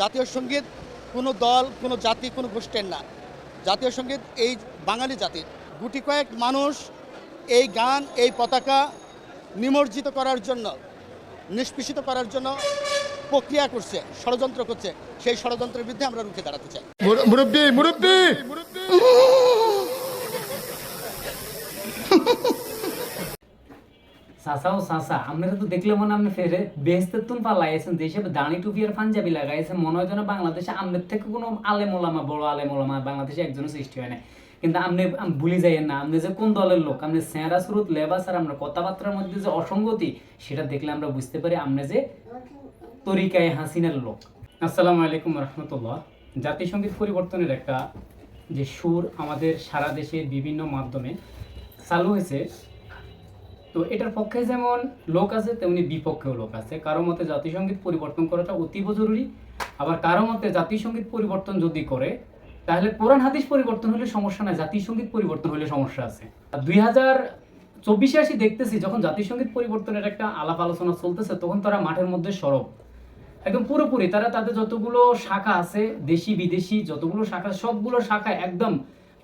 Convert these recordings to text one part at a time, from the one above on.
জাতীয় সংগীত কোনো দল কোনো জাতি কোনো গোষ্ঠীর না। জাতীয় সংগীত এই বাঙালি জাতির। গুটি কয়েক মানুষ এই গান এই পতাকা নিমজ্জিত করার জন্য নিষ্পেষিত করার জন্য প্রক্রিয়া করছে ষড়যন্ত্র করছে। সেই ষড়যন্ত্রের বিরুদ্ধে আমরা রুখে দাঁড়াতে চাই। মুরব্বী মুরব্বী! সাসাও সাসা, আপনারা তো দেখলে মনে আপনি ফেরে বেহেস্তের তুন পালাইছেন দেশে দাঁড়ি টুপি আর পাঞ্জাবি লাগাইছেন মনে হয় যেন বাংলাদেশে আপনার থেকে কোনো আলেম ওলামা বড় আলেম ওলামা বাংলাদেশে একজনের সৃষ্টি হয় না কিন্তু আপনি ভুলে যাইয়েন না, আপনি যে কোন দলের লোক, আপনি স্যাঁরা সুরত লেবাস আর আমরা কথাবার্তার মধ্যে যে অসঙ্গতি, সেটা দেখলে আমরা বুঝতে পারি আপনি যে তরিকায় হাসিনার লোক। আসসালামু আলাইকুম রহমতুল্লাহ। জাতিসংগীত পরিবর্তনের একটা যে সুর আমাদের সারা দেশের বিভিন্ন মাধ্যমে চালু হয়েছে তো এটার পক্ষে যেমন লোক আছে, তেমনি বিপক্ষেও লোক আছে। কারও মতে জাতিসংগীত পরিবর্তন করাটা অতীব জরুরি। আবার কারও মতে জাতিসংগীত পরিবর্তন যদি করে, তাহলে কোরআন হাদিস পরিবর্তন হলে সমস্যা নাই জাতিসংগীত পরিবর্তন হলে সমস্যা আছে। দুই হাজার চব্বিশে আসি দেখতেছি, যখন জাতিসংগীত পরিবর্তনের একটা আলাপ আলোচনা চলতেছে, তখন তারা মাঠের মধ্যে সরব। একদম পুরোপুরি, তারা তাদের যতগুলো শাখা আছে, দেশি বিদেশি যতগুলো শাখা, সবগুলো শাখা একদম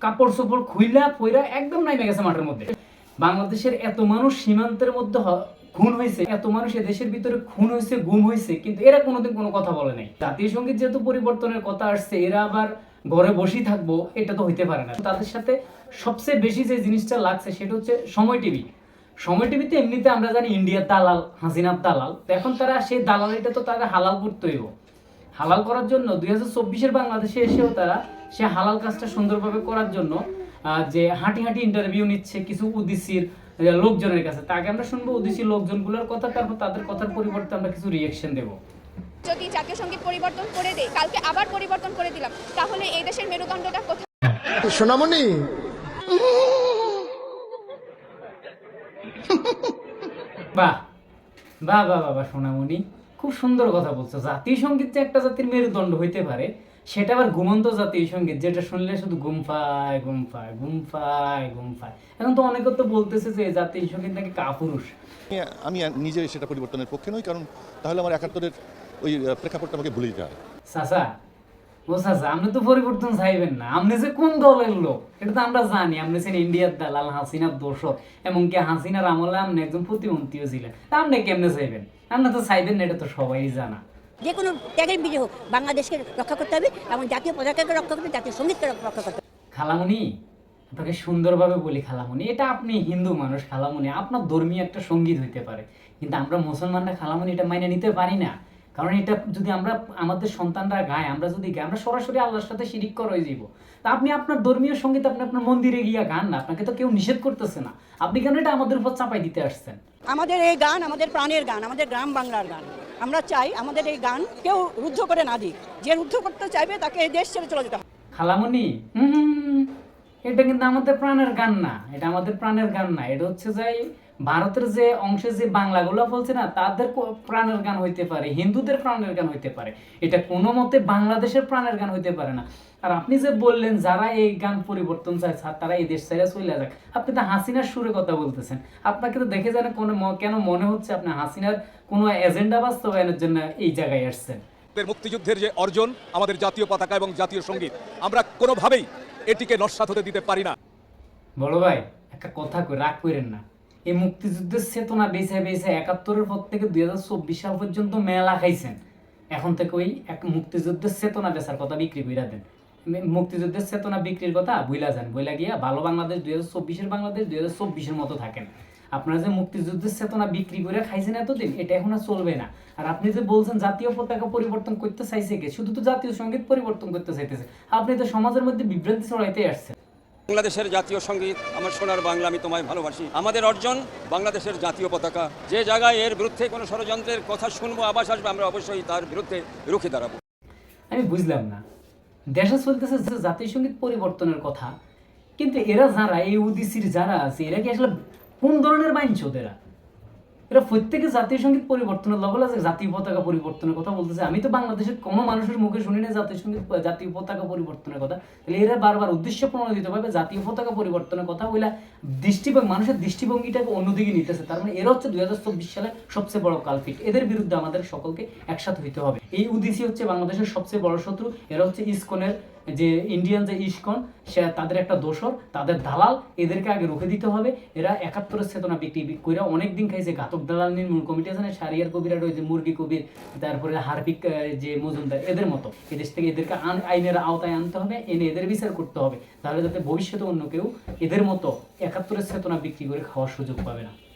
কাপড় চোপড় খুইলা পইরা একদম নাইমে গেছে মাঠের মধ্যে। বাংলাদেশের এত মানুষ সীমান্তের মধ্যে খুন হয়েছে, এত মানুষ দেশের ভিতরে খুন হয়েছে, গুম হয়েছে, কিন্তু এরা কোনোদিন কোনো কথা বলে নাই। জাতীয় সংগীত যেহেতু পরিবর্তনের কথা আসছে, এরা আবার ঘরে বসেই থাকব, এটা তো হইতে পারে না। তাদের সাথে সবচেয়ে বেশি যে জিনিসটা লাগছে, সেটা হচ্ছে সময় টিভি। সময় টিভিতে এমনিতে আমরা জানি ইন্ডিয়ার দালাল, হাসিনার দালাল। এখন তারা সেই দালালিটা তো তারা হালাল করতে হইব হালাল করার জন্য দুই হাজার চব্বিশের বাংলাদেশে এসেও তারা সে হালাল কাজটা সুন্দরভাবে করার জন্য যে হাঁটি হাঁটি ইন্টারভিউ নিচ্ছে কিছু উদিসির লোকজনের কাছে। তাকে আমরা শুনব উদিসির লোকজনগুলোর কথা তারপর তাদের কথার পরিবর্তে আমরা কিছু রিয়েকশন দেবো। যদি জাতীয় সংগীত পরিবর্তন করে দেয় কালকে আবার পরিবর্তন করে দিলাম তাহলে এই দেশের মেরুদণ্ডটা কোথায়? সোনামণি! বাহ! বাহ বাহ বাবা সোনামণি। খুব সুন্দর কথা বলছো। জাতীয় সংগীত যে একটা জাতির মেরুদণ্ড হইতে পারে সেটা আবার ঘুমন্ত জাতীয় সংগীত যেটা শুনলে শুধু গুমফায় গুমফায় গুমফায় গুমফায় এখন তো অনেকে তো বলতেছে যে জাতীয় সংগীত নাকি কাপুরুষ। আমি- নিজে সেটা পরিবর্তনের পক্ষে নই কারণ তাহলে আমার একাত্তরের ওই প্রেক্ষাপটটা আমাকে ভুলে দিতে হয় চাচা ও চাচা আপনি তো পরিবর্তন চাইবেন না। আপনি যে কোন দলের লোক এটা তো আমরা জানি। আপনি ছিলেন ইন্ডিয়ার দালাল হাসিনার দোষক এমনকি হাসিনার আমলে আপনি একজন প্রতিমন্ত্রীও ছিলেন। তা আপনি কেমনে চাইবেন? আপনি তো চাইবেন না এটা তো সবাই জানা। যে কোনো ত্যাগের বিজয় হোক বাংলাদেশকে রক্ষা করতে হবে এবং জাতীয় পতাকাকে রক্ষা করতে জাতীয় সঙ্গীতকে রক্ষা করতে হবে। খালামুনি আপনাকে সুন্দরভাবে বলি খালামুনি এটা আপনি হিন্দু মানুষ খালামুনি আপনার ধর্মীয় একটা সংগীত হইতে পারে। কিন্তু আমরা মুসলমানরা খালামুনি এটা মাইনে নিতে পারি না। কারণ এটা যদি আমরা আমাদের সন্তানরা গায় আমরা যদি গাই আমরা সরাসরি আল্লাহর সাথে শিরিক করা হয়ে তা আপনি আপনার ধর্মীয় সংগীত আপনি আপনার মন্দিরে গিয়া গান না আপনাকে তো কেউ নিষেধ করতেছে না। আপনি কেন এটা আমাদের উপর চাপাই দিতে আসছেন? আমাদের এই গান আমাদের প্রাণের গান আমাদের গ্রাম বাংলার গান। আমরা চাই আমাদের এই গান কেউ রুদ্ধ করে না দিক। যে রুদ্ধ করতে চাইবে তাকে দেশ ছেড়ে চলে যেতে হবে। খালামণি এটা কিন্তু আমাদের প্রাণের গান না, এটা আমাদের প্রাণের গান না। এটা হচ্ছে যাই ভারতের যে অংশে যে বাংলাগুলো বলছে না, তাদের প্রাণের গান হইতে পারে, হিন্দুদের প্রাণের গান হইতে পারে। এটা কোনো মতে বাংলাদেশের প্রাণের গান হইতে পারে না। আর আপনি যে বললেন, যারা এই গান পরিবর্তন চায় তারা এই দেশ ছেড়ে চলে যাক, আপনি তো হাসিনার সুরে কথা বলতেছেন। আপনাকে তো দেখে জানে কোনো কেন মনে হচ্ছে আপনি হাসিনার কোনো এজেন্ডা বাস্তবায়নের জন্য এই জায়গায় আসছেন? মুক্তিযুদ্ধের যে অর্জন, আমাদের জাতীয় পতাকা এবং জাতীয় সংগীত, আমরা কোনোভাবেই এটিকে নস্বাত হতে দিতে পারি না। বড় ভাই, একটা কথা কই, রাগ করেন না। এই মুক্তিযুদ্ধের চেতনা বেছে বেছে একাত্তরের পর থেকে দুই হাজার চব্বিশ সাল পর্যন্ত মেলা খাইছেন। এখন থেকে ওই এক মুক্তিযুদ্ধের চেতনা বেচার কথা বিক্রি কইরা দেন। মুক্তিযুদ্ধের চেতনা বিক্রির কথা বইলা যান বইলা গিয়া ভালো বাংলাদেশ দুই হাজার চব্বিশের বাংলাদেশ দুই হাজার চব্বিশের মতো থাকেন। আপনারা যে মুক্তিযুদ্ধের চেতনা বিক্রি করে খাইছেন এতদিন এটা এখন আর চলবে না। আর আপনি যে বলছেন জাতীয় পতাকা পরিবর্তন করতে চাইছে কে শুধু তো জাতীয় সংগীত পরিবর্তন করতে চাইতেছে। আপনি তো সমাজের মধ্যে বিভ্রান্তি ছড়াইতে আসছেন। বাংলাদেশের জাতীয় সংগীত আমার সোনার বাংলা আমি তোমায় ভালোবাসি। আমাদের অর্জন বাংলাদেশের জাতীয় পতাকা। যে জায়গায় এর বিরুদ্ধে কোনো ষড়যন্ত্রের কথা শুনব আবাস আসবে আমরা অবশ্যই তার বিরুদ্ধে রুখে দাঁড়াবো। আমি বুঝলাম না। দেশে চলতেছে যে জাতীয় সংগীত পরিবর্তনের কথা কিন্তু এরা যারা এই উদিসির যারা আছে এরা কি আসলে কোন ধরনের বাঞ্ছত এরা? এরা প্রত্যেকে জাতীয় সংগীত পরিবর্তনের লগল আছে জাতীয় পতাকা পরিবর্তনের কথা বলতেছে। আমি তো বাংলাদেশের কোনো মানুষের মুখে শুনি না জাতীয় সংগীত জাতীয় পতাকা পরিবর্তনের কথা। তাহলে এরা বারবার উদ্দেশ্য প্রণোদিত ভাবে জাতীয় পতাকা পরিবর্তনের কথা বলে দৃষ্টিভঙ্গি, মানুষের দৃষ্টিভঙ্গিটাকে অন্যদিকে নিতেছে। তার মানে এরা হচ্ছে দুই হাজার চব্বিশ সালে সবচেয়ে বড় কালফিট। এদের বিরুদ্ধে আমাদের সকলকে একসাথে হইতে হবে। এই উদিসি হচ্ছে বাংলাদেশের সবচেয়ে বড় শত্রু। এরা হচ্ছে ইসকনের যে ইন্ডিয়ান যে ইস্কন, সে তাদের একটা দোসর, তাদের দালাল, এদেরকে আগে রুখে দিতে হবে। এরা একাত্তরের চেতনা বিক্রি করে অনেক দিন খাইছে। ঘাতক দালাল নির্মূল কমিটি আছে না সারিয়ার কবিরা রয়েছে, মুরগি কবির, তারপরে হারপিক যে মজুমদার, এদের মতো। এদেশ থেকে এদেরকে আন- আইনের আওতায় আনতে হবে, এনে এদের বিচার করতে হবে। তাহলে যাতে ভবিষ্যতে অন্য কেউ এদের মতো একাত্তরের চেতনা বিক্রি করে খাওয়ার সুযোগ পাবে না।